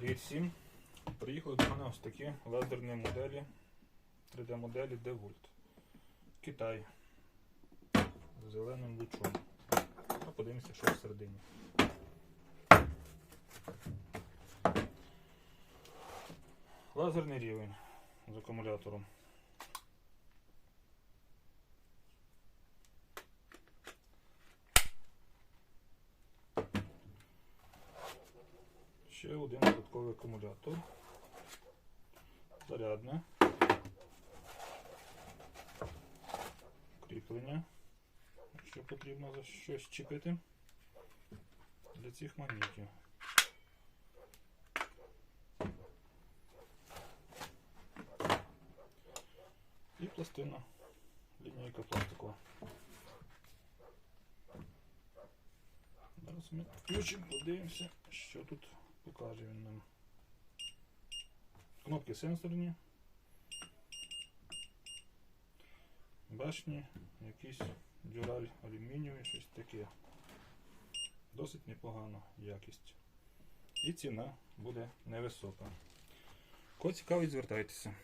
Привіт всім! Приїхали до мене ось такі лазерні моделі, 3D-моделі DeWalt. Китай. З зеленим лучом. А подивимося, що всередині. Лазерний рівень з акумулятором. Ще один додатковий акумулятор. Зарядне. Кріплення. Якщо потрібно за щось чіпити для цих магнітів. І пластина. Лінійка пластикова. Зараз ми включимо, подивимося, що тут покаже він нам. Кнопки сенсорні. Башні, якийсь дюраль алюмінієвий, щось таке. Досить непогана якість. І ціна буде невисока. Кого цікавить, звертайтеся.